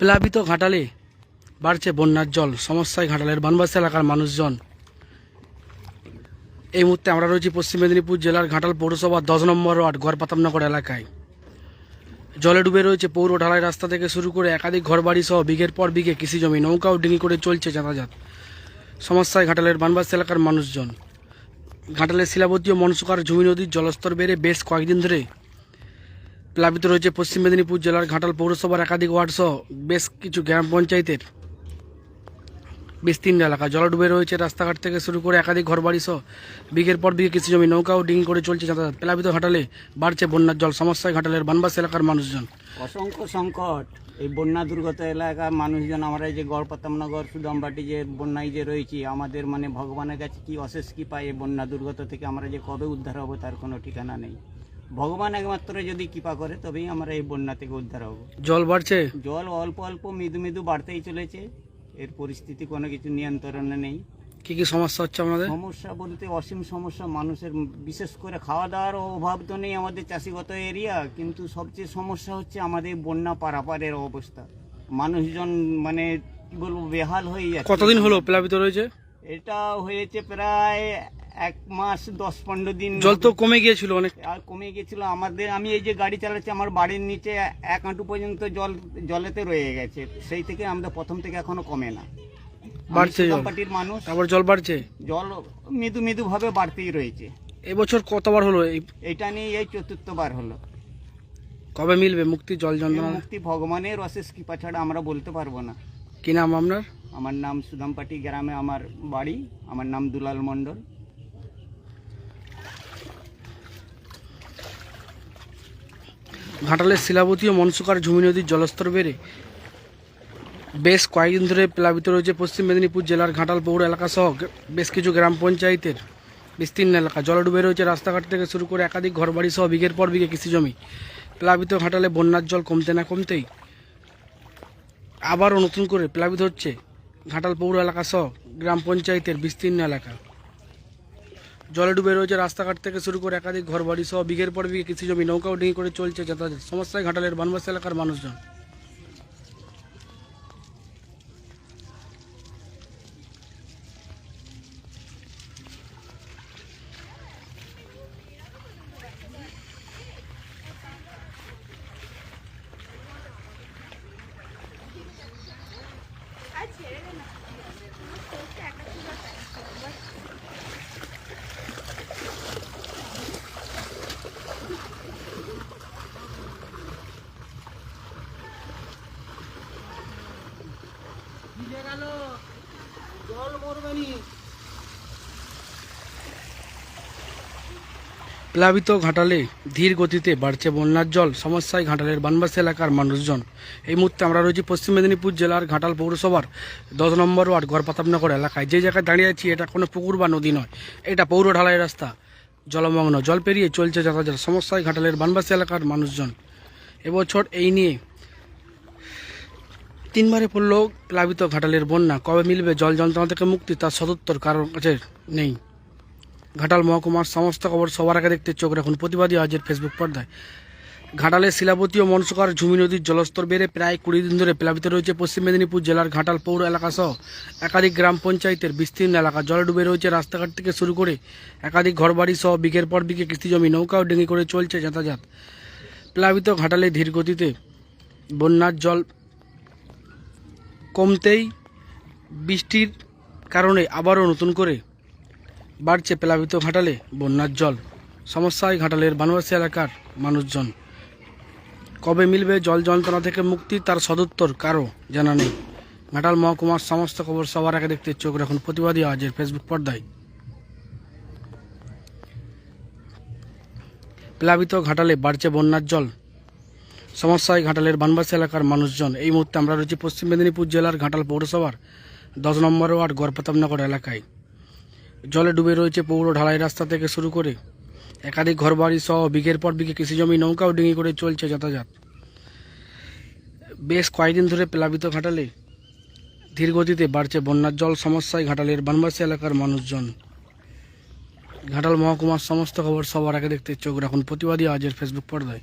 প্লাবিত ঘাটালে বাড়ছে বন্যার জল। সমস্যায় ঘাটালের বানবাস এলাকার মানুষজন। এই মুহূর্তে আমরা রয়েছি পশ্চিম মেদিনীপুর জেলার ঘাটাল পৌরসভা দশ নম্বর ওয়ার্ড গড়পাতামনগর এলাকায়। জলে ডুবে রয়েছে পৌর ঢালাই রাস্তা থেকে শুরু করে একাধিক ঘরবাড়ি সহ বিঘের পর বিঘে কৃষি জমি। নৌকা ডিঙি করে চলছে যাতায়াত। সমস্যায় ঘাটালের বানবাস এলাকার মানুষজন। ঘাটালের শিলাবতী ও মনসুকার ঝুমি নদীর জলস্তর বেড়ে বেশ কয়েকদিন ধরে প্লাবিত রয়েছে পশ্চিম মেদিনীপুর জেলার ঘাটাল পৌরসভার একাধিক ওয়ার্ড সহ বেশ কিছু গ্রাম পঞ্চায়েতের বিস্তীর্ণ এলাকা। জল ডুবে রয়েছে রাস্তাঘাট থেকে শুরু করে একাধিক ঘরবাড়ি সহ বিঘের পর বিঘে কৃষি জমি নৌকা ও ডিঙি করে চলছে যাতায়াত। প্লাবিত ঘাটালে বাড়ছে বন্যার জল। সমস্যায় ঘাটালের বানবাস এলাকার মানুষজন। অসংখ্য সংকট। এই বন্যা দুর্গত এলাকার মানুষজন, আমরা এই যে গড়পাতামনগর সুদামবাটি যে বন্যায় যে রয়েছি, আমাদের মানে ভগবানের কাছে কি অশেষ কি পাই এই বন্যা দুর্গত থেকে আমরা যে কবে উদ্ধার হব তার কোনো ঠিকানা নেই। ভগবান একমাত্র যদি কৃপা করে তবেই আমরা এই বন্যা থেকে উদ্ধার হব। জল বাড়ছে? জল অল্প অল্প মৃদু মৃদু বাড়তেই চলেছে। এর পরিস্থিতি কোনো কিছু নিয়ন্ত্রণে নেই। কি কি সমস্যা হচ্ছে আমাদের? সমস্যা বলতে অসীম সমস্যা মানুষের বিশেষ করে খাওয়া দাওয়ার অভাব তো নেই আমাদের চাষিগত এরিয়া কিন্তু সবচেয়ে সমস্যা হচ্ছে আমাদের বন্যা পারাপারের অবস্থা। মানুষজন মানে কি বলব বেহাল হয়ে যাচ্ছে। কতদিন হলো প্লাবিত রয়েছে? এটা হয়েছে প্রায় এক মাস দশ পনেরো দিন জল তো কমে গিয়েছিল অনেক। আর কমে গেছিল আমাদের আমি এই যে গাড়ি চালাচ্ছি আমার বাড়ির নিচে এক হাঁটু পর্যন্ত জল জলেতে রয়ে গেছে। সেই থেকে আমরা প্রথম থেকে এখনও কমে না। বাড়ছে পার্টির মানুষ। তারপর জল বাড়ছে? জল মৃদু মৃদু ভাবে বাড়তেই রয়েছে। এবছর কতবার হলো এটা নিয়ে এই চতুর্থবার হলো। কবে মিলবে মুক্তি জল যন্ত্রণা মুক্তি ভগবানের অশেষ কৃপা ছাড়া আমরা বলতে পারব না। কি নাম আপনার? আমার নাম সুদামপাটি গ্রামে আমার বাড়ি। আমার নাম দুলাল মণ্ডল। ঘাটালের শিলাবতী ও মনসুকার ঝুমি নদীর জলস্তর বেড়ে বেশ কয়েকদিন ধরে প্লাবিত রয়েছে পশ্চিম মেদিনীপুর জেলার ঘাটাল পৌর এলাকা সহ বেশ কিছু গ্রাম পঞ্চায়েতের বিস্তীর্ণ এলাকা। জল ডুবে রয়েছে রাস্তাঘাট থেকে শুরু করে একাধিক ঘরবাড়ি সহ বিঘের পর বিঘে কৃষি জমি প্লাবিত ঘাটালে বন্যার জল কমতে না কমতেই আবারও নতুন করে প্লাবিত হচ্ছে ঘাটাল পৌর এলাকা সহ গ্রাম পঞ্চায়েতের বিস্তীর্ণ এলাকা। জলে ডুবে রয়েছে রাস্তাঘাট থেকে শুরু করে একাধিক ঘরবাড়ি সহ বিঘের পর বিঘে কৃষিজমি নৌকা ডিঙি করে চলছে যাতায়াত সমস্যায় ঘাটালের বানবাস এলাকার মানুষজন। প্লাবিত ঘাটালে ধীর গতিতে বাড়ছে বন্যার জল, সমস্যায় ঘাটালের বানবাসী এলাকার মানুষজন। এই মুহূর্তে আমরা রয়েছি পশ্চিম মেদিনীপুর জেলার ঘাটাল পৌরসভার দশ নম্বর ওয়ার্ড গড়পাতামনগর এলাকায়। যে জায়গায় দাঁড়িয়ে আছি, এটা কোনো পুকুর বা নদী নয়, এটা পৌর ঢালাই রাস্তা। জলমগ্ন, জল পেরিয়ে চলছে যাতায়াত সমস্যায় ঘাটালের বানবাসী এলাকার মানুষজন। এবছর এই নিয়ে তিনবারে পড়ল প্লাবিত ঘাটালের বন্যা। কবে মিলবে জল যন্ত্রণা থেকে মুক্তি তার সদুত্তর কারণ কাছে নেই। ঘাটাল মহকুমার সমস্ত খবর সবার আগে দেখতে চোখ রাখুন প্রতিবাদী আজের ফেসবুক পর্দায়। ঘাটালের শিলাবতী ও মনসুকার ঝুমি নদীর জলস্তর বেড়ে প্রায় কুড়ি দিন ধরে প্লাবিত রয়েছে পশ্চিম মেদিনীপুর জেলার ঘাটাল পৌর এলাকা সহ একাধিক গ্রাম পঞ্চায়েতের বিস্তীর্ণ এলাকা। জলে ডুবে রয়েছে রাস্তাঘাট থেকে শুরু করে একাধিক ঘরবাড়ি সহ বিঘের পর বিঘে কৃষি জমি নৌকা ও করে চলছে যাতায়াত। প্লাবিত ঘাটালে ধীর গতিতে বন্যার জল কমতেই বৃষ্টির কারণে আবারও নতুন করে বাড়ছে প্লাবিত ঘাটালে বন্যার জল। সমস্যায় ঘাটালের বানবাসী এলাকার মানুষজন। কবে মিলবে জল যন্ত্রণা থেকে মুক্তি তার সদুত্তর কারও জানা নেই। ঘাটাল মহকুমার সমস্ত খবর সবার আগে দেখতে চোখ রাখুন প্রতিবাদী আজের ফেসবুক পর্দায়। প্লাবিত ঘাটালে বাড়ছে বন্যার জল। সমস্যায় ঘাটালের বানবাসী এলাকার মানুষজন। এই মুহূর্তে আমরা রয়েছি পশ্চিম মেদিনীপুর জেলার ঘাটাল পৌরসভার দশ নম্বর ওয়ার্ড গড়প্রতাপনগর এলাকায়। জলে ডুবে রয়েছে পৌর ঢালাই রাস্তা থেকে শুরু করে একাধিক ঘরবাড়ি সহ বিঘের পর বিঘে কৃষি জমি নৌকা ডিঙি করে চলছে যাতায়াত। বেশ কয়েকদিন ধরে প্লাবিত ঘাটালে ধীর গতিতে বাড়ছে বন্যার জল সমস্যায় ঘাটালের বানবাসী এলাকার মানুষজন। ঘাটাল মহকুমার সমস্ত খবর সবার আগে দেখতে চোখ রাখুন। প্রতিবাদী আজের ফেসবুক পর্দায়।